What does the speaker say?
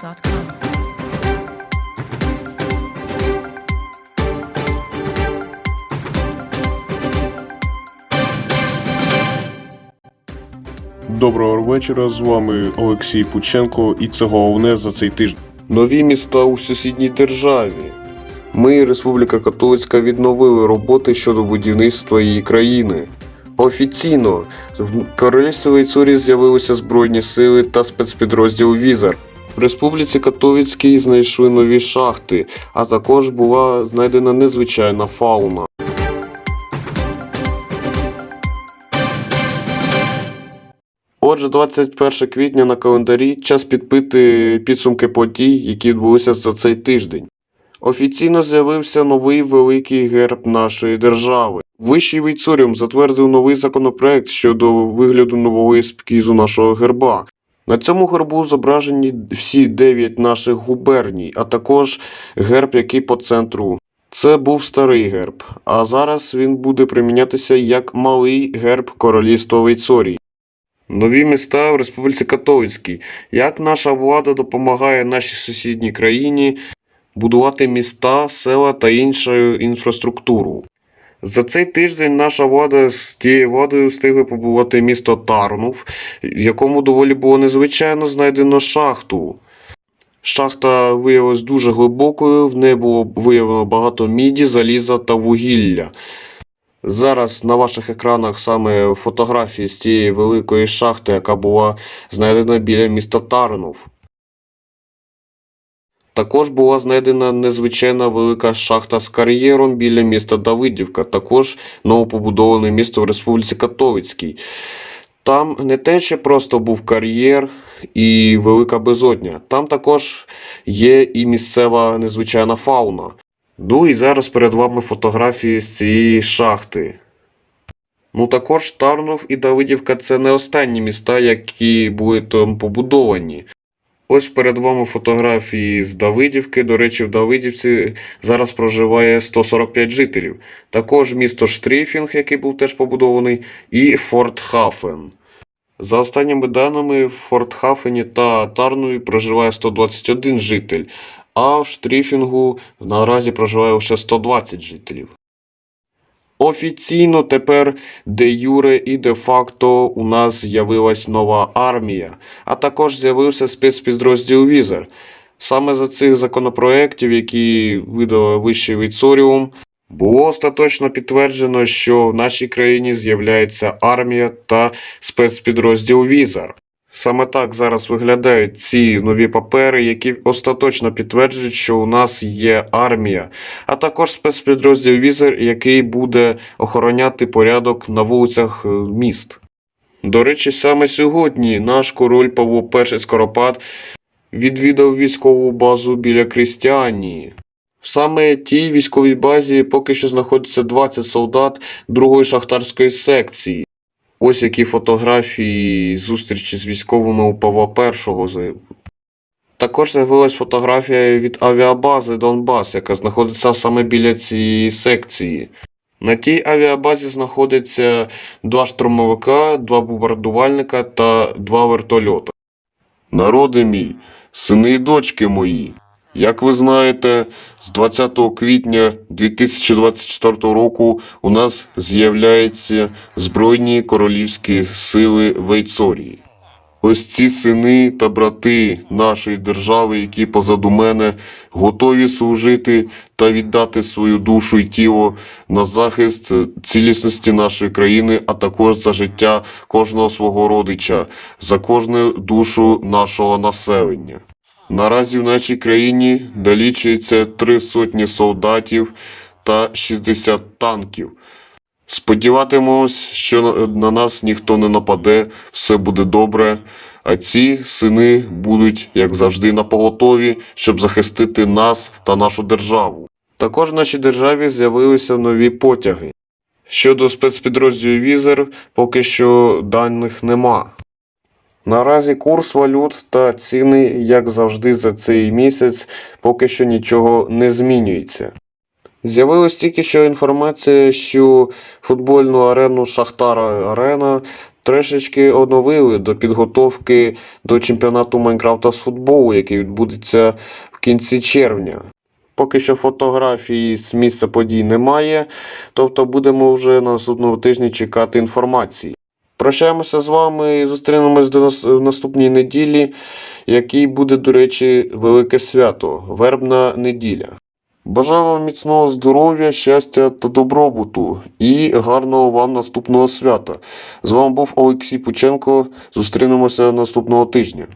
SoundCloud.com. Доброго вечора, з вами Олексій Пученко, і це головне за цей тиждень. Нові міста у сусідній державі. Ми, Республіка Католицька, відновили роботи щодо будівництва її країни. Офіційно в королівстві Вейцурі з'явилися збройні сили та спецпідрозділ Візер. В Республіці Катовицькій знайшли нові шахти, а також була знайдена незвичайна фауна. Отже, 21 квітня на календарі час підпити підсумки подій, які відбулися за цей тиждень. Офіційно з'явився новий великий герб нашої держави. Вищий Вейцуріум затвердив новий законопроект щодо вигляду нового ескізу нашого герба. На цьому гербу зображені всі дев'ять наших губерній, а також герб, який по центру. Це був старий герб, а зараз він буде примінятися як малий герб королівства Вейцорії. Нові міста в Республіці Католицькій. Як наша влада допомагає нашій сусідній країні будувати міста, села та іншу інфраструктуру. За цей тиждень наша влада з тією владою встигли побувати місто Тарнув, в якому доволі було незвичайно знайдено шахту. Шахта виявилась дуже глибокою, в неї було виявлено багато міді, заліза та вугілля. Зараз на ваших екранах саме фотографії з цієї великої шахти, яка була знайдена біля міста Тарнов. Також була знайдена незвичайна велика шахта з кар'єром біля міста Давидівка, також новопобудоване місто в Республіці Катовицькій. Там не те, що просто був кар'єр і велика безодня, там також є і місцева незвичайна фауна. Ну і зараз перед вами фотографії з цієї шахти. Ну також Тарнов і Давидівка це не останні міста, які були там побудовані. Ось перед вами фотографії з Давидівки. До речі, в Давидівці зараз проживає 145 жителів. Також місто Штріфінг, який був теж побудований, і Форт Хафен. За останніми даними, в Форт Хафені та Тарнові проживає 121 житель, а в Штріфінгу наразі проживає лише 120 жителів. Офіційно тепер де юре і де факто у нас з'явилась нова армія, а також з'явився спецпідрозділ Візер. Саме за цих законопроєктів, які видала Вищий Віцоріум, було остаточно підтверджено, що в нашій країні з'являється армія та спецпідрозділ Візер. Саме так зараз виглядають ці нові папери, які остаточно підтверджують, що у нас є армія, а також спецпідрозділ Візер, який буде охороняти порядок на вулицях е, міст. До речі, саме сьогодні наш король Павло І Скоропад відвідав військову базу біля Крістіанії. Саме тій військовій базі поки що знаходиться 20 солдат другої шахтарської секції. Ось які фотографії зустрічі з військовими у Павла І. Також з'явилась фотографія від авіабази Донбас, яка знаходиться саме біля цієї секції. На тій авіабазі знаходяться два штурмовика, два бомбардувальника та два вертольота. Народи мій, сини і дочки мої. Як ви знаєте, з 20 квітня 2024 року у нас з'являються Збройні королівські сили Вейцорії. Ось ці сини та брати нашої держави, які позаду мене готові служити та віддати свою душу і тіло на захист цілісності нашої країни, а також за життя кожного свого родича, за кожну душу нашого населення. Наразі в нашій країні налічується три сотні солдатів та 60 танків. Сподіватимемось, що на нас ніхто не нападе, все буде добре, а ці сини будуть, як завжди, на поготові, щоб захистити нас та нашу державу. Також в нашій державі з'явилися нові потяги. Щодо спецпідрозділів Візер, поки що даних нема. Наразі курс валют та ціни, як завжди, за цей місяць поки що нічого не змінюється. З'явилась тільки що інформація, що футбольну арену Шахтара Арена Трешечки оновили до підготовки до чемпіонату Майнкрафта з футболу, який відбудеться в кінці червня. Поки що фотографії з місця подій немає, тобто будемо вже на наступному тижні чекати інформації. Прощаємося з вами і зустрінемось до наступній неділі, який буде, до речі, велике свято Вербна неділя. Бажаю вам міцного здоров'я, щастя та добробуту і гарного вам наступного свята. З вами був Олексій Пученко. Зустрінемося наступного тижня.